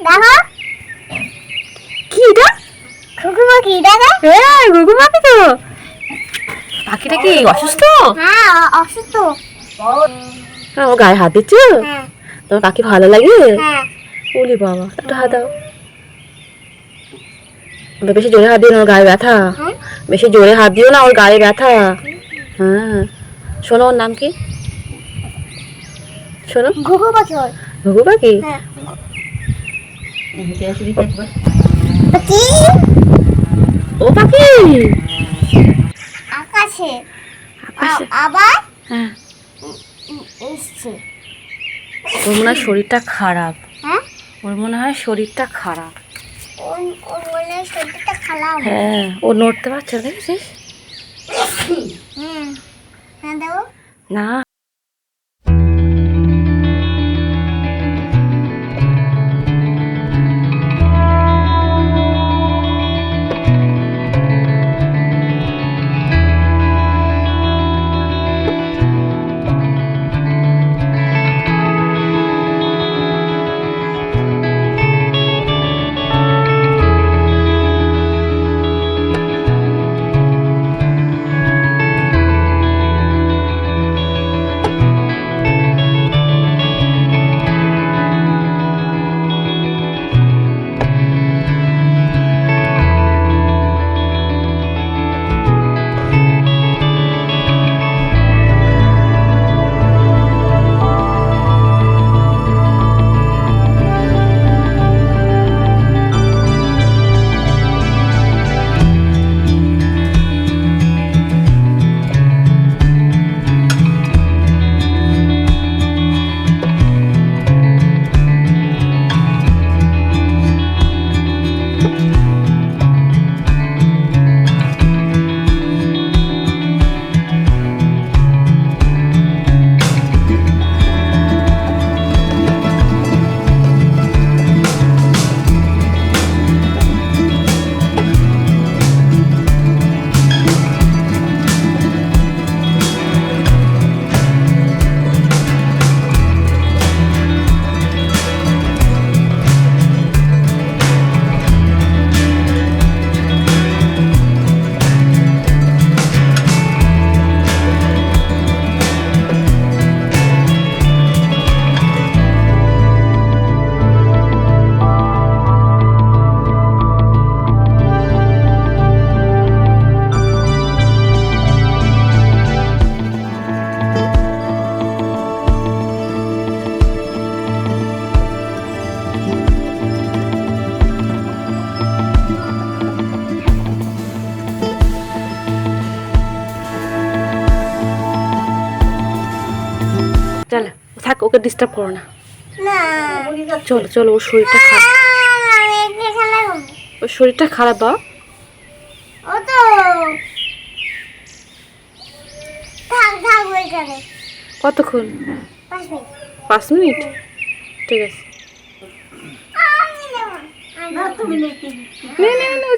দেখো। কি এটা খুকু পাখি দেখো। হ্যাঁ গুগু পাখি তো। পাখিটা কি অসুস্থ? হ্যাঁ অসুস্থ। হ্যাঁ, ও গায়ে হাত দিচ্ছ? হ্যাঁ। তোমার পাখি ভালো লাগে? হ্যাঁ। ওলি বাবা একটু হাত দাও। বেশি জোরে হাত দিও না ওর গায়ে ব্যথা। হ্যাঁ? বেশি জোরে হাত দিও না ওর গায়ে ব্যথা। হ্যাঁ। শোনো ওর নাম কি? শোনো। ঘুঘু পাখি ঘুঘু হ্যাঁ। পাখি ও পাখি! আকাশে। আবার? হ্যাঁ। ওর মনে হয় শরীরটা খারাপ। হ্যাঁ? ওর মনে হয় শরীরটা খারাপ। হ্যাঁ ও নড়তে পারছে না দেখেছিস? না। চল থাক ওকে ডিস্টার্ব করো না। না। চলো চলো ওর শরীরটা খারাপ। ওর শরীরটা খারাপ বা ও তো। থাক থাক ওইখানে কতক্ষণ? পাঁচ মিনিট। ঠিক আছে। না তুমি নে, নে, নে, নে, ও